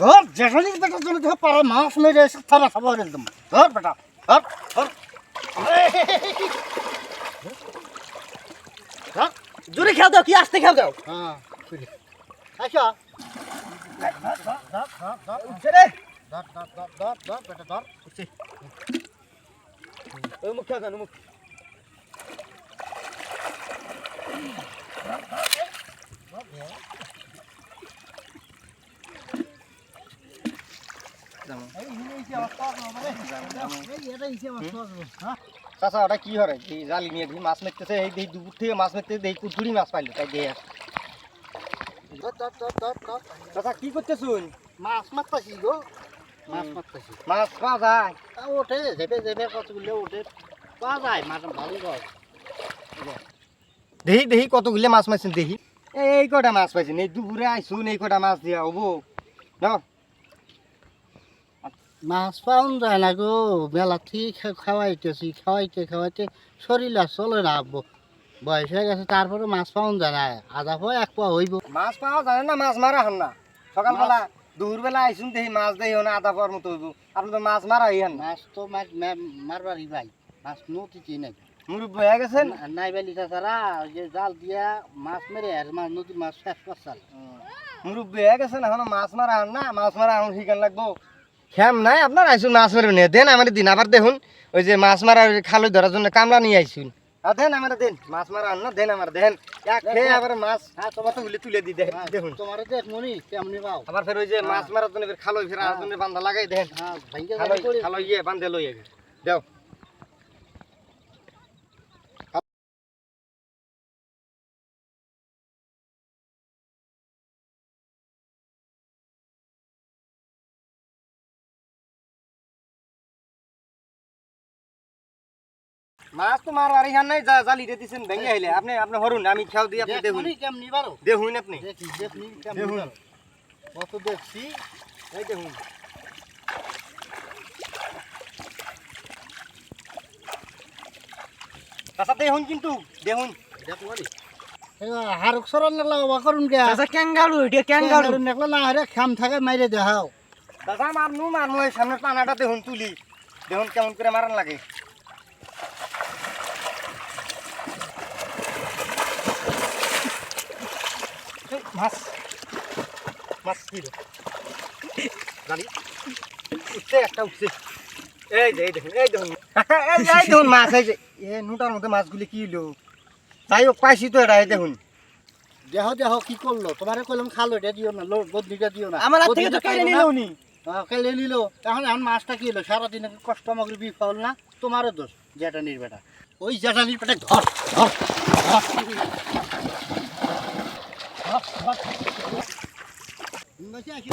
ধর জেঠানির বেটার জন্য দেখো পাড়া মাছ মেরে এসে থালা খাব একদম। ধর বেটা ধর ধর। ধর জোরে খেয়াল দাও কি আসতে খেয়াল দাও। হ্যাঁ আচ্ছা উঠছে রে। ধর ধর ধর ধর ধর বেটা ধর। ওই মুখ খেয়াল মুখ। চাচা ওটা কি হরে এই জালি নিয়ে দেখি মাছ মারতেছে এই দেখি দুপুর থেকে মাছ মারতে দেখি কুচুরি মাছ পাইলো তাই দিয়ে চাচা কি করতেছুন মাছ মারতাছি গো। মাছ। মারতাছি। মাছ পাওয়া যায়। ওঠে ঝেপে ঝেপে কতগুলো ওঠে। পাওয়া যায় মাছ ভালো হয় দেখি দেখি কতগুলো মাছ মারছেন দেখি এই কটা মাছ পাইছেন এই দুপুরে আইসুন এই কটা মাছ দিয়া হব। ন মাছ পাওয়া যায় না গো। মেলা ঠিক খাওয়াইতেছি খাওয়াইতে খাওয়াইতে শরীর আর চলে না বয়স হয়ে গেছে তারপরে মাছ পাওয়া যায় না। আধা পোয়া এক পোয়া হইব। মাছ পাওয়া যায় না মাছ মারা হন না। সকালবেলা দুপুরবেলা আইসুন দেখি মাছ দেখি না আধা পর মতো হইব। আপনি তো মাছ মারা হইয়ান মাছ তো মাছ মারবারই ভাই। মাছ নদীতে নাই। মুরব্বী হয়ে গেছেন? নাই বেলি তাছাড়া যে জাল দিয়া মাছ মেরে আর মাছ নদীর মাছ শেষ করছাল মুরব্বী হয়ে গেছেন এখন মাছ মারা না? মাছ মারা এখন শিখান লাগবো। খেম নাই আপনার আইসুন মাছ মারবেন দেন আমার দিন আবার দেখুন ওই যে মাছ মারা খালই ধরার জন্য কামলা নিয়ে আইসুন। দেন আমার দেন মাছ মারা আন না দেন আমার দেন। খেয়ে আবার মাছ হ্যাঁ তোমার তো উলে তুলে দি দেন দেখুন। তোমার যে মনি কেমনি পাও আবার ফের ওই যে মাছ মারার জন্য ফের খালই ফের আর জন্য বান্ধা লাগাই দেন। হ্যাঁ খালই ইয়ে বান্ধে লই দেও। মাছ তো মার আর এখান নাই যা জালিতে দিছেন ভেঙে আইলে। আপনি আপনি হরুন আমি খেয়াল দিই আপনি দেখুন। কেমনি পারো দেখুন আপনি। দেখি দেখনি কেমনি কত দেখছি এই দেখুন। চাচা দেখুন কিন্তু দেখুন। হারক সরান লাগলা বাবা করুন আচ্ছা এটা ক্যাঙ্গারু ক্যাঙ্গারু নেকলা না হরে খাম থাকে মাইরে দেখাও। চাচা মারনু মারনু এই সামনের পানাটা দেখুন তুলি। দেখুন কেমন করে মারান লাগে। মাছ। মাছ রে? জালি উঠছে একটা উঠছে। এই যে এই দেখুন এই দেখুন। এই দেখুন মাছ এই যে। এ নুটার মধ্যে মাছগুলি কি হলো? যাই হোক পাইছি তো এটা এই দেখুন। দেহ দেহ কি করল? তোমারে কইলাম খালো এটা দিও না লো বদনিটা দিও না। আমার থেকে তো কেড়ে খাইলো উনি। হ্যাঁ, কেলে নিল। এখন এখন মাছটা কি হলো? সারাদিন কষ্ট মগরি বিফল না? তোমারও দোষ জ্যাঠানির বেটা। ওই জ্যাঠানির বেটা ধর ধর ধর। ধর, ধর। বসে আছি।